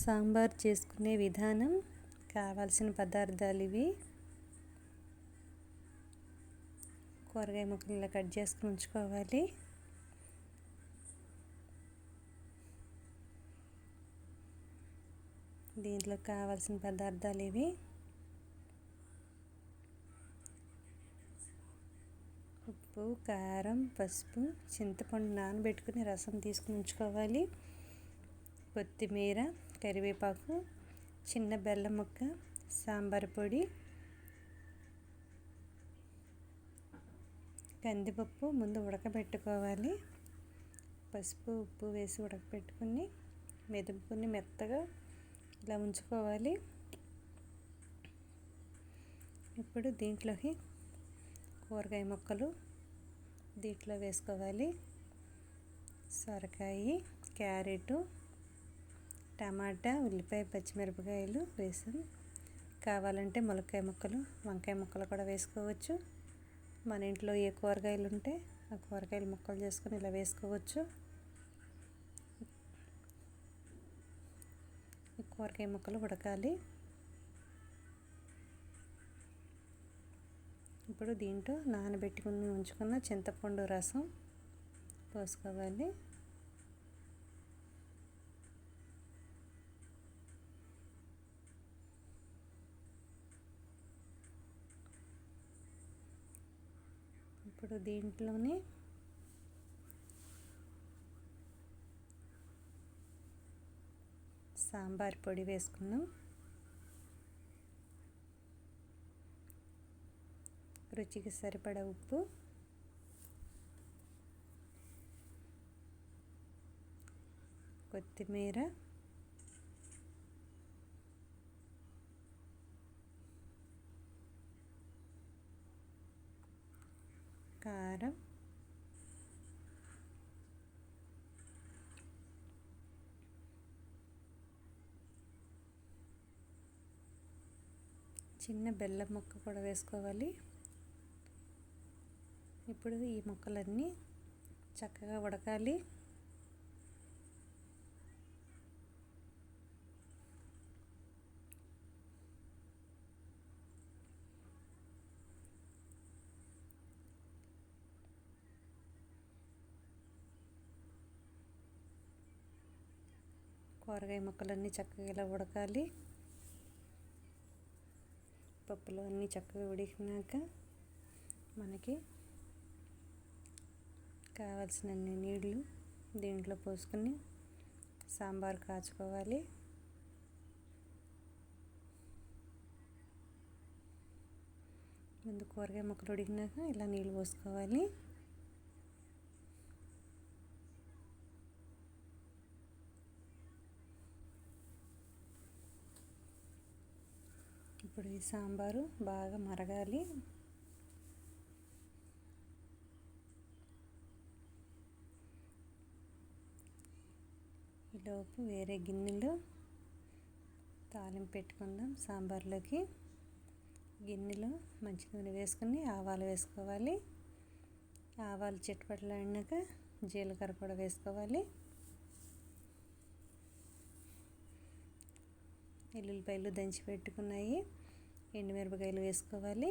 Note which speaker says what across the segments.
Speaker 1: సాంబార్ చేసుకునే విధానం కావాల్సిన పదార్థాలు ఇవి. కూరగాయ ముక్కలు ఇలా కట్ చేసుకుని ఉంచుకోవాలి. దీంట్లో కావాల్సిన పదార్థాలు ఇవి. ఉప్పు కారం పసుపు చింతపండు నానబెట్టుకుని రసం తీసుకుని ఉంచుకోవాలి. కొత్తిమీర కరివేపాకు చిన్న బెల్లం ముక్క సాంబార్ పొడి కందిపప్పు ముందు ఉడకబెట్టుకోవాలి. పసుపు ఉప్పు వేసి ఉడకబెట్టుకుని మెదుపుకుని మెత్తగా ఇలా ఉంచుకోవాలి. ఇప్పుడు దీంట్లోకి కూరగాయ ముక్కలు దీంట్లో వేసుకోవాలి. సొరకాయ క్యారెటు టమాటా ఉల్లిపాయ పచ్చిమిరపకాయలు వేసాం. కావాలంటే ములక్కాయ ముక్కలు వంకాయ ముక్కలు కూడా వేసుకోవచ్చు. మన ఇంట్లో ఏ కూరగాయలు ఉంటే ఆ కూరగాయలు ముక్కలు చేసుకొని ఇలా వేసుకోవచ్చు. ఈ కూరగాయ ముక్కలు ఉడకాలి. ఇప్పుడు దీంట్లో నానబెట్టుకుని ఉంచుకున్న చింతపండు రసం పోసుకోవాలి. ఇప్పుడు దీంట్లోనే సాంబార్ పొడి వేసుకున్నాం రుచికి సరిపడ ఉప్పు. కొత్తిమీర. కారం చిన్న బెల్లం ముక్క కూడా వేసుకోవాలి. ఇప్పుడు ఈ ముక్కలన్నీ చక్కగా ఉడకాలి. కూరగాయ ముక్కలన్నీ చక్కగా ఇలా ఉడకాలి. పప్పులు అన్నీ చక్కగా ఉడికినాక మనకి కావాల్సినన్ని నీళ్ళు దీంట్లో పోసుకొని సాంబార్ కాచుకోవాలి. ముందు కూరగాయ ముక్కలు ఉడికినాక ఇలా నీళ్ళు పోసుకోవాలి. ఇప్పుడు ఈ సాంబారు బాగా మరగాలి. ఈలోపు వేరే గిన్నెలో తాలింపు పెట్టుకుందాం సాంబార్లోకి. గిన్నెలో మంచి నూనె వేసుకుని ఆవాలు వేసుకోవాలి. ఆవాలు చిట్టుపట్లాడినాక జీలకర్ర కూడా వేసుకోవాలి. ఎల్లుల్లిపాయలు దంచి పెట్టుకున్నాయి. ఎండుమిరపకాయలు వేసుకోవాలి.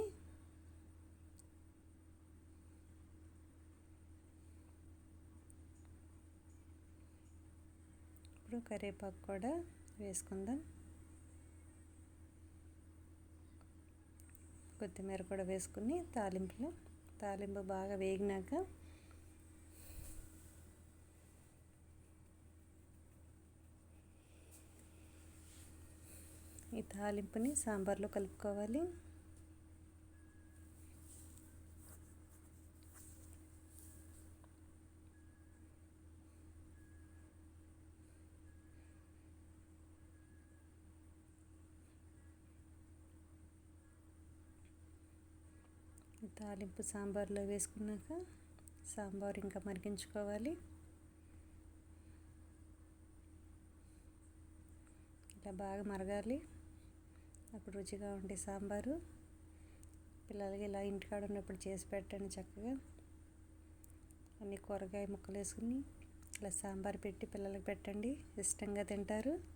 Speaker 1: ఇప్పుడు కరివేపాకు కూడా వేసుకుందాం. కొత్తిమీర కూడా వేసుకుని తాలింపులో తాలింపు బాగా వేగినాక తాలింపుని సాంబార్లో కలుపుకోవాలి. తాలింపు సాంబార్లో వేసుకున్నాక సాంబార్ ఇంకా మరిగించుకోవాలి. ఇలా బాగా మరగాలి. అప్పుడు రుచిగా ఉండే సాంబారు. పిల్లలకి ఇలా ఇంటికాడ ఉన్నప్పుడు చేసి పెట్టండి చక్కగా. అన్ని కూరగాయ ముక్కలు వేసుకుని ఇలా సాంబార్ పెట్టి పిల్లలకి పెట్టండి. ఇష్టంగా తింటారు.